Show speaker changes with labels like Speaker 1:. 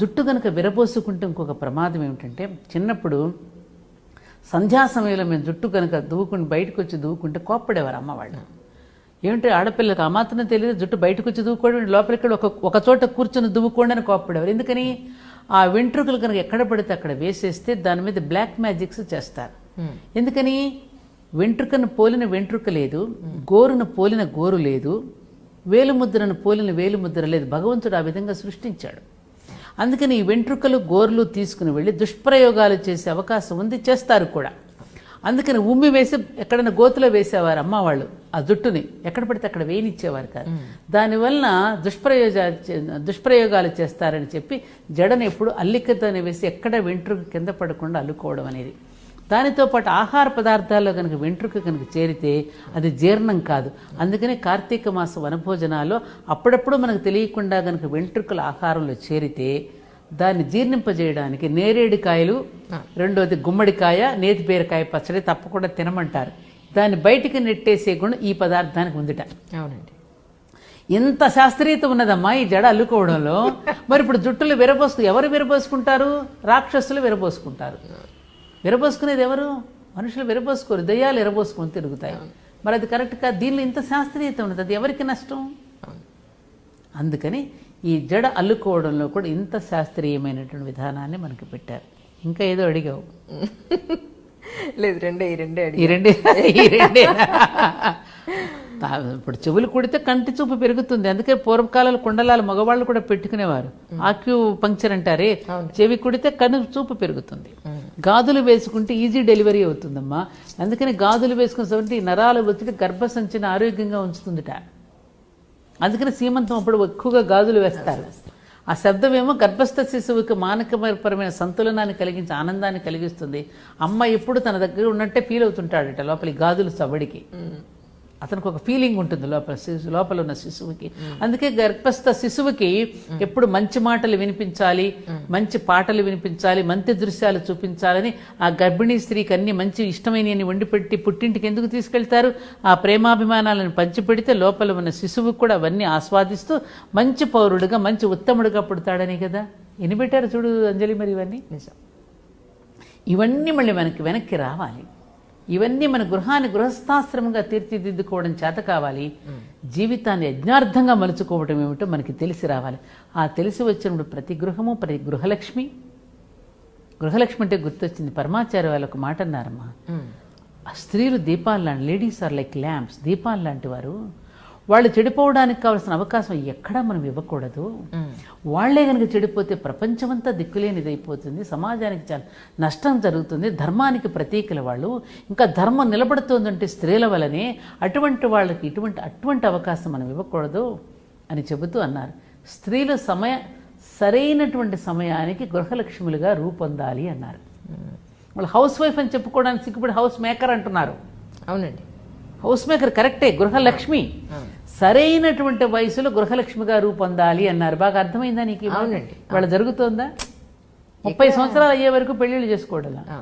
Speaker 1: జుట్టు కనుక విరబోసుకుంటే ఇంకొక ప్రమాదం ఏమిటంటే చిన్నప్పుడు సంధ్యా సమయంలో మేము జుట్టు కనుక దువ్వుకుని బయటకు వచ్చి దువ్వుకుంటే కోప్పడేవారు అమ్మవాళ్ళు. ఏమిటి ఆడపిల్లలకు ఆ మాత్రం తెలియదు జుట్టు బయటకు వచ్చి దువ్వుకోవడం లోపలికి ఒక ఒక చోట కూర్చొని దువ్వుకోండి అని కోప్పడేవారు. ఎందుకని? ఆ వెంట్రుకలు కనుక ఎక్కడ పడితే అక్కడ వేసేస్తే దాని మీద బ్లాక్ మ్యాజిక్స్ చేస్తారు. ఎందుకని? వెంట్రుకను పోలిన వెంట్రుక లేదు గోరును పోలిన గోరు లేదు వేలుముద్రను పోలిన వేలుముద్ర లేదు. భగవంతుడు ఆ విధంగా సృష్టించాడు. అందుకని ఈ వెంట్రుకలు గోర్లు తీసుకుని వెళ్ళి దుష్ప్రయోగాలు చేసే అవకాశం ఉంది చేస్తారు కూడా. అందుకని ఉమ్మి వేసి ఎక్కడైనా గోతులో వేసేవారు అమ్మ వాళ్ళు ఆ జుట్టుని ఎక్కడ పడితే అక్కడ వేయనిచ్చేవారు కాదు. దానివలన దుష్ప్రయోజాలు చే- దుష్ప్రయోగాలు చేస్తారని చెప్పి జడను ఎప్పుడు అల్లికతోనే వేసి ఎక్కడ వెంట్రుక కింద పడకుండా అల్లుకోవడం అనేది. దానితో పాటు ఆహార పదార్థాల్లో కనుక వెంట్రుక కనుక చేరితే అది జీర్ణం కాదు. అందుకని కార్తీక మాస వనభోజనాల్లో అప్పుడప్పుడు మనకు తెలియకుండా కనుక వెంట్రుకలు ఆహారంలో చేరితే దాన్ని జీర్ణింపజేయడానికి నేరేడికాయలు రెండోది గుమ్మడికాయ నేతి బీరకాయ పచ్చడి తప్పకుండా తినమంటారు. దాన్ని బయటికి నెట్టేసే గుణం ఈ పదార్థానికి ఉందిట.
Speaker 2: అవునండి.
Speaker 1: ఇంత శాస్త్రీయత ఉన్నదమ్మా ఈ జడ అల్లుకోవడంలో. మరి ఇప్పుడు జుట్టులు విరబోసుకు ఎవరు విరబోసుకుంటారు? రాక్షసులు విరబోసుకుంటారు. విరబోసుకునేది ఎవరు? మనుషులు విరబోసుకోరు. దయ్యాలు విరబోసుకొని తిరుగుతాయి. మరి అది కరెక్ట్ కాదు దీనిలో ఇంత శాస్త్రీయత ఉన్నది అది ఎవరికి నష్టం? అందుకని ఈ జడ అల్లుకోవడంలో కూడా ఇంత శాస్త్రీయమైనటువంటి విధానాన్ని మనకి పెట్టారు. ఇంకా ఏదో అడిగావు.
Speaker 2: లేదు రెండే ఈ రెండే
Speaker 1: ఈ రెండే ఈ రెండే. ఇప్పుడు చెవులు కుడితే కంటి చూపు పెరుగుతుంది. అందుకే పూర్వకాలంలో కుండలాలు మగవాళ్ళు కూడా పెట్టుకునేవారు. ఆక్యూ పంక్చర్ అంటారే. చెవి కుడితే కను చూపు పెరుగుతుంది. గాజులు వేసుకుంటే ఈజీ డెలివరీ అవుతుందమ్మా. అందుకని గాజులు వేసుకున్న నరాలు వచ్చి గర్భసంచిని ఆరోగ్యంగా ఉంచుతుందిట. అందుకని సీమంతం అప్పుడు ఎక్కువగా గాజులు వేస్తారు. ఆ శబ్దం ఏమో గర్భస్థ శిశువుకి మానకపరమైన సంతులనాన్ని కలిగించి ఆనందాన్ని కలిగిస్తుంది. అమ్మ ఎప్పుడు తన దగ్గర ఉన్నట్టే ఫీల్ అవుతుంటాడట లోపలి గాజులు సవ్వడికి. అతనికి ఒక ఫీలింగ్ ఉంటుంది లోపల లోపల ఉన్న శిశువుకి. అందుకే గర్భస్థ శిశువుకి ఎప్పుడు మంచి మాటలు వినిపించాలి మంచి పాటలు వినిపించాలి మంచి దృశ్యాలు చూపించాలని ఆ గర్భిణీ స్త్రీకి అన్ని మంచి ఇష్టమైనవి వండి పెట్టి పుట్టింటికి ఎందుకు తీసుకెళ్తారు? ఆ ప్రేమాభిమానాలను పంచిపెడితే లోపల ఉన్న శిశువు కూడా అవన్నీ ఆస్వాదిస్తూ మంచి పౌరుడుగా మంచి ఉత్తముడుగా పుడతాడని కదా? ఎన్ని పెట్టారు చూడు అంజలి మరి ఇవన్నీ? ఇవన్నీ మళ్ళీ మనకి వెనక్కి రావాలి. ఇవన్నీ మన గృహాన్ని గృహస్థాశ్రమంగా తీర్చిదిద్దుకోవడం చేత కావాలి. జీవితాన్ని యజ్ఞార్థంగా మలుచుకోవడం ఏమిటో మనకి తెలిసి రావాలి. ఆ తెలిసి వచ్చినప్పుడు ప్రతి గృహము ప్రతి గృహలక్ష్మి గృహలక్ష్మి అంటే గుర్తొచ్చింది. పరమాచార్య వాళ్ళు ఒక మాట అన్నారమ్మా. ఆ స్త్రీలు దీపాలు లాంటి లేడీస్ ఆర్ లైక్ ల్యాంప్స్. దీపాలు లాంటి వారు వాళ్ళు చెడిపోవడానికి కావాల్సిన అవకాశం ఎక్కడా మనం ఇవ్వకూడదు. వాళ్ళే కనుక చెడిపోతే ప్రపంచమంతా దిక్కులేనిదైపోతుంది సమాజానికి చాలా నష్టం జరుగుతుంది ధర్మానికి ప్రతీకల వాళ్ళు. ఇంకా ధర్మం నిలబడుతోందంటే స్త్రీల వలనే అటువంటి వాళ్ళకి ఇటువంటి అటువంటి అవకాశం మనం ఇవ్వకూడదు అని చెబుతూ అన్నారు. స్త్రీలు సమయ సరైనటువంటి సమయానికి గృహలక్ష్ములుగా రూపొందాలి అన్నారు. వాళ్ళు హౌస్ వైఫ్ అని చెప్పుకోవడానికి సిగ్గుపడి హౌస్ మేకర్ అంటున్నారు.
Speaker 2: అవునండి.
Speaker 1: హౌస్ మేకర్ కరెక్టే గృహలక్ష్మి. సరైనటువంటి వయసులో గృహలక్ష్మిగా రూపొందాలి అన్నారు బాగా అర్థమైందా నీకు?
Speaker 2: అవునండి.
Speaker 1: వాళ్ళ జరుగుతోందా ముప్పై సంవత్సరాలు అయ్యే వరకు పెళ్ళిళ్ళు చేసుకోవడం
Speaker 2: ఆ.